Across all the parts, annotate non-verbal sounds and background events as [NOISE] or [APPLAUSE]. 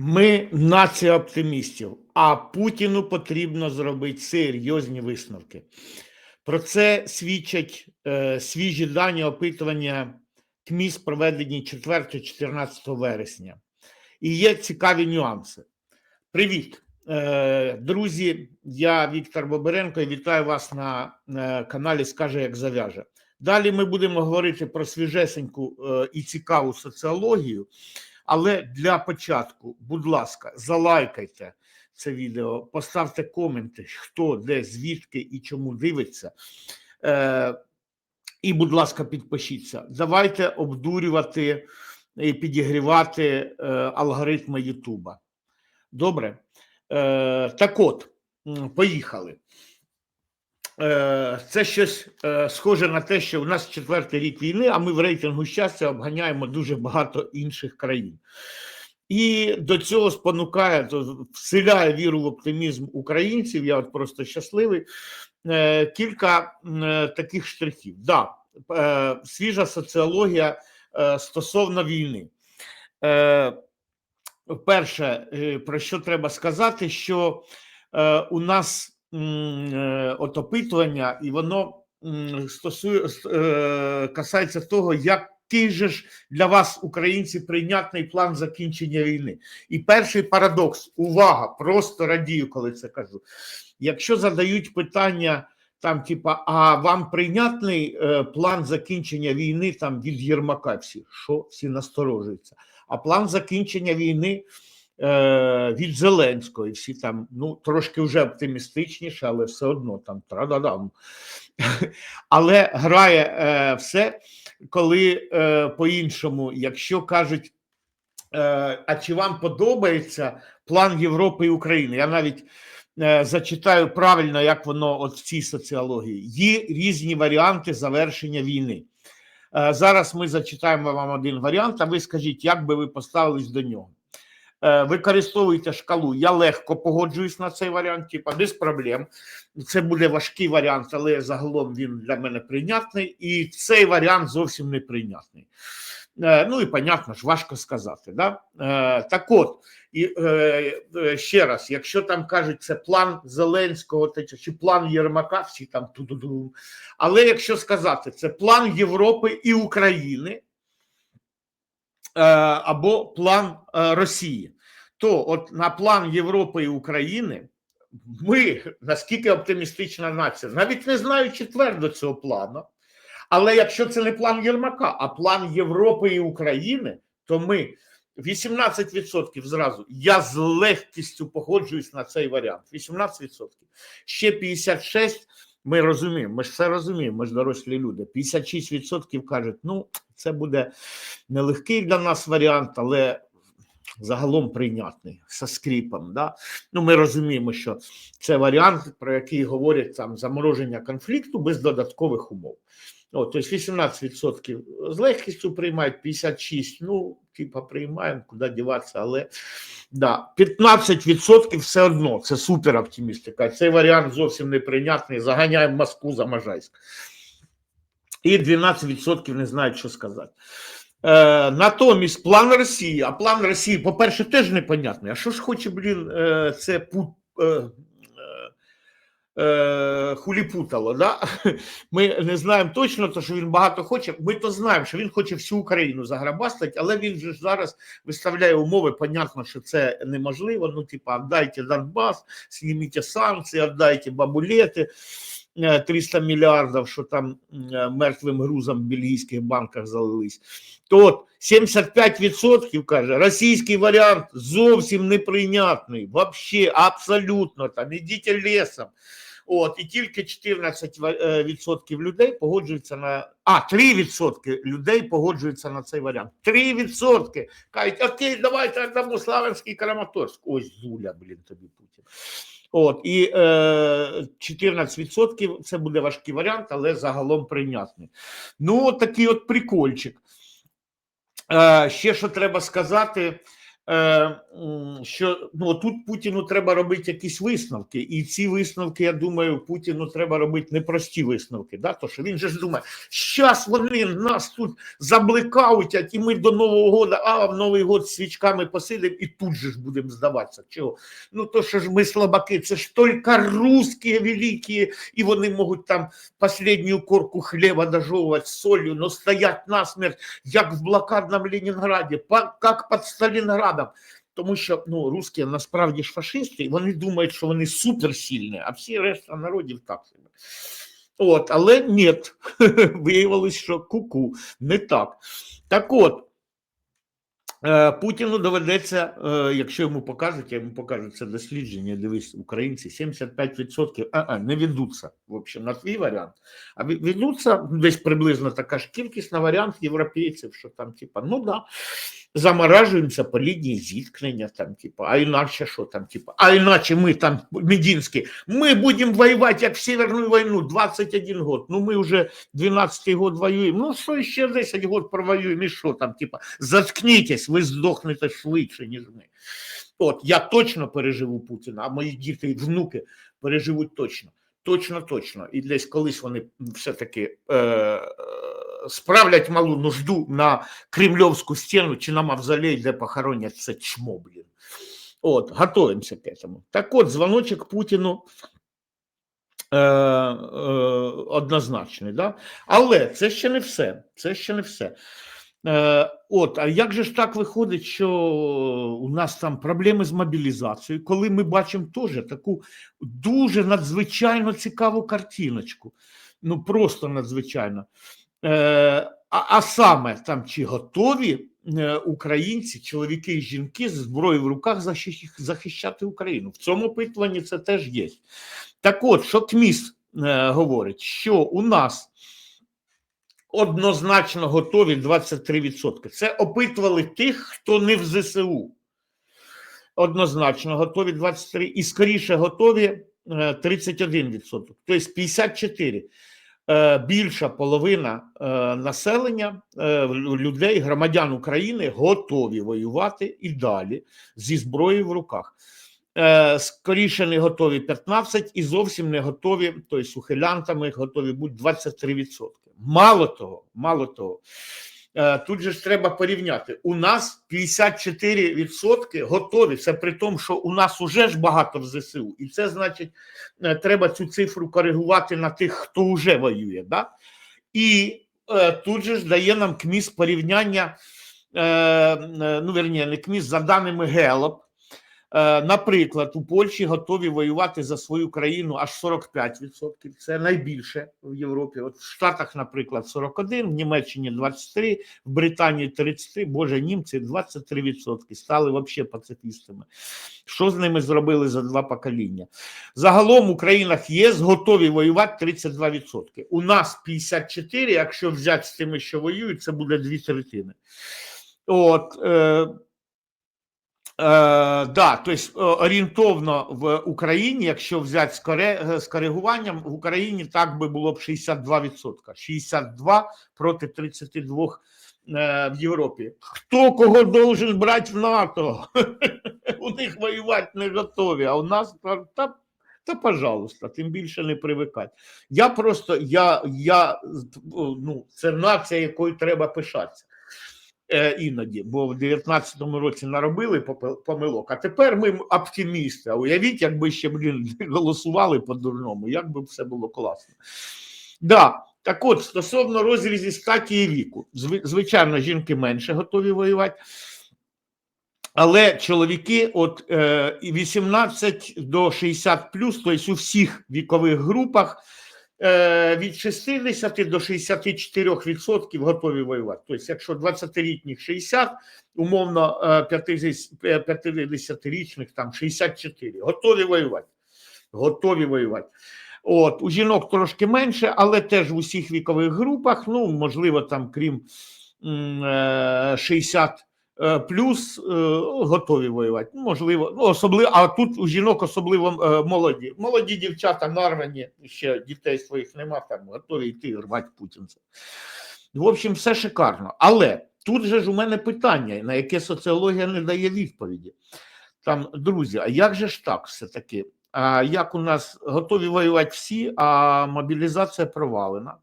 Ми нація оптимістів, а Путіну потрібно зробити серйозні висновки. Про це свідчать е, свіжі дані опитування КМІС, проведені 4-14 вересня. І є цікаві нюанси. Привіт, е, друзі! Я Віктор Боберенко і вітаю вас на е, каналі Скаже, як зав'яже. Далі ми будемо говорити про свіжесеньку е, і цікаву соціологію. Але для початку, будь ласка, залайкайте це відео, поставте коменти, хто, де, звідки і чому дивиться. Е, і, будь ласка, підпишіться. Давайте обдурювати і підігрівати е, алгоритми Ютуба. Добре? Е, так от, поїхали. Е, Це щось е, схоже на те, що у нас четвертий рік війни, а ми в рейтингу щастя обганяємо дуже багато інших країн. І до цього спонукає, вселяє віру в оптимізм українців. Я от просто щасливий. Е, Кілька таких штрихів. Да, свіжа соціологія стосовно війни. Перше, про що треба сказати, що у нас от опитування, і воно стосує е, касається того, який же ж для вас, українці, прийнятний план закінчення війни. І перший парадокс, увага, просто радію, коли це кажу. Якщо задають питання. Там, типа, а вам прийнятний е, план закінчення війни там від Єрмака? Всі що всі насторожуються. А план закінчення війни е, від Зеленського, і всі там ну трошки вже оптимістичніше, але все одно там трададам. [LAUGHS] Але грає е, все, коли е, по-іншому, якщо кажуть, е, а чи вам подобається план Європи і України? Я навіть е, зачитаю правильно, як воно от в цій соціології. Є різні варіанти завершення війни. Е, Зараз ми зачитаємо вам один варіант, а ви скажіть, як би ви поставились до нього. Е, Використовуйте шкалу. Я легко погоджуюсь на цей варіант, типа без проблем. Це буде важкий варіант, але загалом він для мене прийнятний. І цей варіант зовсім не прийнятний. Е, Ну і понятно ж, важко сказати. Да? Е, Так от, і ще раз, якщо там кажуть, це план Зеленського чи- план Єрмака, всі там ту-ду-ду. Але якщо сказати, це план Європи і України або план е, Росії, то от на план Європи і України ми, наскільки оптимістична нація, навіть не знаючи твердо цього плану, але якщо це не план Єрмака, а план Європи і України, то ми 18% зразу. Я з легкістю погоджуюсь на цей варіант. 18%. Ще 56%. Ми розуміємо, ми ж все розуміємо, ми ж дорослі люди. 56% кажуть, ну, це буде нелегкий для нас варіант, але загалом прийнятний со скріпом. Да? Ну, ми розуміємо, що це варіант, про який говорять там замороження конфлікту без додаткових умов. О, тобто 18% з легкістю приймають, 56%, ну, типа, приймаємо, куди діватися, але да, 15% все одно, це супер оптимістика. Цей варіант зовсім неприйнятний, заганяємо Москву за Можайськ. І 12% не знають, що сказати. Е, натомість план Росії, а план Росії, по-перше, теж непонятний. А що ж хоче, блін, е, це пут, е, е, е, хуліпутало, да? [LAUGHS] Ми не знаємо точно, то, що він багато хоче. Ми то знаємо, що він хоче всю Україну заграбастати, але він же ж зараз виставляє умови. Понятно, що це неможливо. Ну, типа, віддайте Донбас, зніміть санкції, віддайте бабулети. е, 300 мільярдів, що там е, мертвим грузом в бельгійських банках залились. То от 75% каже, російський варіант зовсім неприйнятний, вообще, абсолютно, там, ідіть лісом. От, і тільки 14% е, людей погоджуються на. А, 3% людей погоджуються на цей варіант. 3% кажуть, окей, давайте дамо Славянський Краматорськ. Ось Зуля, блін, тобі Путін. От, і е, 14% це буде важкий варіант, але загалом прийнятний. Ну, такий от прикольчик. Е, ще що треба сказати, що ну, тут Путіну треба робити якісь висновки, і ці висновки, я думаю, Путіну треба робити непрості висновки. Да? То, що він же ж думає, щас вони нас тут заблекаутять, і ми до Нового года, а в Новий год свічками посидимо і тут же ж будемо здаватися. Чого? Ну то що ж ми слабаки, це ж тільки русські великі, і вони можуть там последнюю корку хліба дожовувати солью, но стоять насмерть, як в блокадному Ленінграді, як під Сталінградом. Тому що ну, русські насправді ж фашисти, вони думають, що вони суперсильні, а всі решта народів так себе. От, але ні, [LAUGHS] виявилось, що ку-ку, не так. Так от, Е, Путіну доведеться, е, якщо йому покажуть, я йому покажу це дослідження, дивись, українці 75% а, а, не ведуться, в общем, на твій варіант, а ведуться десь приблизно така ж кількість на варіант європейців, що там, типа, ну да, заморажуємося по лінії зіткнення, там, типа, а іначе що там, типа, а іначе ми там, Мединський, ми будемо воювати, як в Северну війну, 21 год, ну ми вже 12-й год воюємо, ну що ще 10 год провоюємо, і що там, типа, заткнітесь, ви здохнете швидше, ніж ми. От, я точно переживу Путіна, а мої діти і внуки переживуть точно. Точно, точно. І десь колись вони все-таки е, е, справлять малу нужду на кремльовську стіну чи на мавзолей, де похоронять це чмо, блін. От, готуємося к этому. Так от, дзвоночок Путіну е, е, однозначний. Да? Але це ще не все. Це ще не все. Е, от, а як же ж так виходить, що у нас там проблеми з мобілізацією, коли ми бачимо теж таку дуже надзвичайно цікаву картиночку. Ну просто надзвичайно. Е, а, саме там чи готові е, українці, чоловіки і жінки з зброєю в руках захищати Україну? В цьому опитуванні це теж є. Так от, що КМІС е, говорить, що у нас однозначно готові 23%. Це опитували тих, хто не в ЗСУ. Однозначно готові 23 і скоріше готові е, 31%, тобто 54%. Е, Більша половина е, населення е, людей, громадян України готові воювати і далі зі зброєю в руках. Скоріше не готові 15 і зовсім не готові, тобто ухилянтами готові бути 23%. Мало того, мало того, тут же ж треба порівняти. У нас 54% готові. Це при тому, що у нас уже ж багато в ЗСУ, і це значить, е, треба цю цифру коригувати на тих, хто вже воює. Да? І е, тут же ж дає нам КМІС порівняння, е, е, ну верні, не КМІС, за даними ГЕЛОП. Е, Наприклад, у Польщі готові воювати за свою країну аж 45%. Це найбільше в Європі. От в Штатах, наприклад, 41, в Німеччині 23, в Британії 33, боже, німці 23% стали взагалі пацифістами. Що з ними зробили за два покоління? Загалом у країнах ЄС готові воювати 32%. У нас 54%, якщо взяти з тими, що воюють, це буде дві третини. От, е, Е, да, тобто орієнтовно в Україні, якщо взяти з, коре, е, з коригуванням, в Україні так би було б 62%. 62 проти 32 е, в Європі. Хто кого должен брати в НАТО? [LAUGHS] У них воювати не готові, а у нас та, та, та пожалуйста, тим більше не привикати. Я просто, я, я, ну, це нація, якою треба пишатися іноді, бо в 19-му році наробили помилок. А тепер ми оптимісти. А уявіть, якби ще блін, [LAUGHS] голосували по-дурному, як би все було класно. Да, так от, стосовно розрізі статі і віку, звичайно, жінки менше готові воювати. Але чоловіки, от е, 18 до 60 плюс, тобто у всіх вікових групах, е, від 60 до 64% готові воювати. Тобто, якщо 20-літніх 60, умовно е, 50 е, 50-річних там 64, готові воювати. Готові воювати. От, у жінок трошки менше, але теж в усіх вікових групах, ну, можливо, там, крім е, 60 е, плюс, е, готові воювати. Ну, Можливо, ну, особливо, а тут у жінок особливо е, молоді. Молоді дівчата нарвані, ще дітей своїх нема, там готові йти рвати путінця. В общем, все шикарно. Але тут же ж у мене питання, на яке соціологія не дає відповіді. Там, друзі, а як же ж так все-таки? А як у нас готові воювати всі, а мобілізація провалена?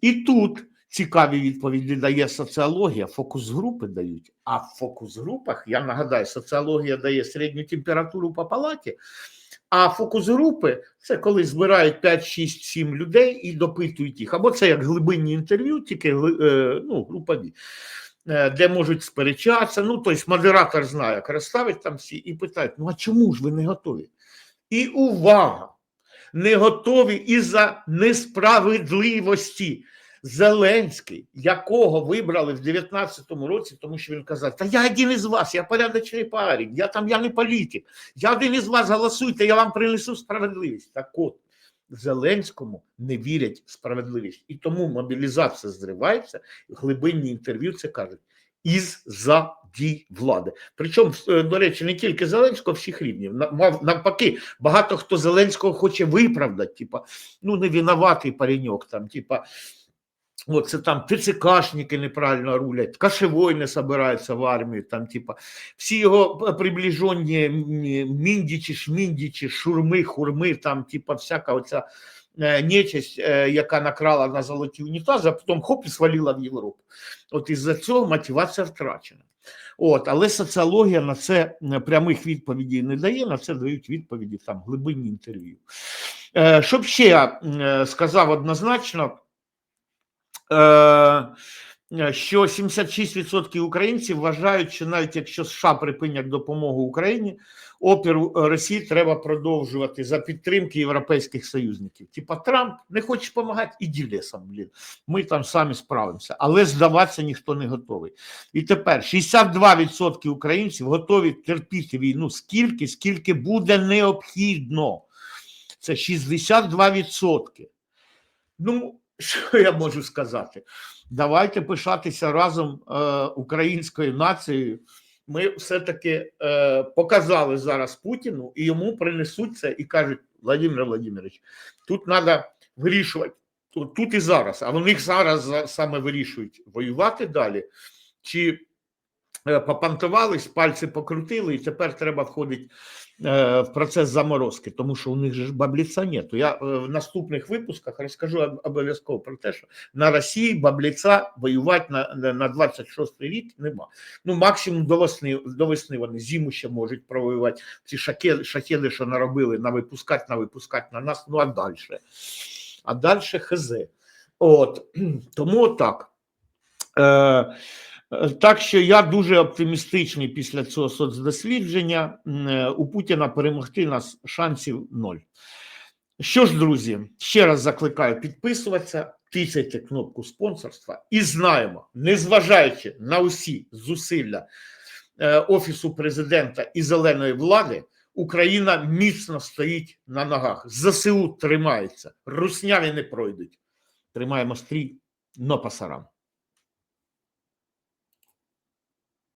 І тут цікаві відповіді дає соціологія, фокус-групи дають. А в фокус-групах, я нагадаю, соціологія дає середню температуру по палаті, а фокус-групи це коли збирають 5, 6, 7 людей і допитують їх. Або це як глибинні інтерв'ю, тільки е, ну, групові, е, де можуть сперечатися. Ну, тобто модератор знає, як розставить там всі і питають: ну а чому ж ви не готові? І увага! Не готові із-за несправедливості. Зеленський, якого вибрали в 19-му році, тому що він казав: Та я один із вас, я порядочний парень, я там я не політик. Я один із вас голосуйте, я вам принесу справедливість. Так от Зеленському не вірять в справедливість. І тому мобілізація зривається, глибинні інтерв'ю це кажуть. Із за дій влади. Причому, е, до речі, не тільки Зеленського, всіх рівнів. Навпаки, багато хто Зеленського хоче виправдати, типа, ну не винуватий пареньок, там, типа, От це там ТЦКшники неправильно рулять, кашевой не собираються в армію, там, типа, всі його приближені м, міндічі, шміндічі, шурми, хурми, там, типа, всяка оця е, нечисть, е, яка накрала на золоті унітази, а потім хоп і свалила в Європу. От із-за цього мотивація втрачена. От, але соціологія на це е, прямих відповідей не дає, на це дають відповіді там глибинні інтерв'ю. Е, Щоб ще я е, сказав однозначно, е, що 76% українців вважають, що навіть якщо США припинять допомогу Україні, опіру Росії треба продовжувати за підтримки європейських союзників. Типа Трамп не хоче допомагати, іди лісом, блін. Ми там самі справимося. Але здаватися ніхто не готовий. І тепер 62% українців готові терпіти війну скільки, скільки буде необхідно. Це 62%. Ну, що я можу сказати? Давайте пишатися разом е, українською нацією. Ми все-таки е, показали зараз Путіну, і йому принесуть це і кажуть: Владимир Владимирович, тут треба вирішувати тут, і зараз. А вони зараз саме вирішують воювати далі, чи попантувались, пальці покрутили, і тепер треба входити е, в процес заморозки, тому що у них ж бабліца нету. Я е, в наступних випусках розкажу обов'язково про те, що на Росії бабліца воювати на, на, на 26 рік нема. Ну, максимум до весни, до весни вони зиму ще можуть провоювати. Ці шахеди, що наробили, на випускати, на нас, ну а далі. А далі хз. От, тому так. Е, е, так що я дуже оптимістичний після цього соцдослідження. Е, У Путіна перемогти нас шансів ноль. Що ж, друзі, ще раз закликаю підписуватися, тицяйте кнопку спонсорства і знаємо, незважаючи на усі зусилля е, Офісу президента і зеленої влади, Україна міцно стоїть на ногах. ЗСУ тримається, русняві не пройдуть. Тримаємо стрій, но пасарам.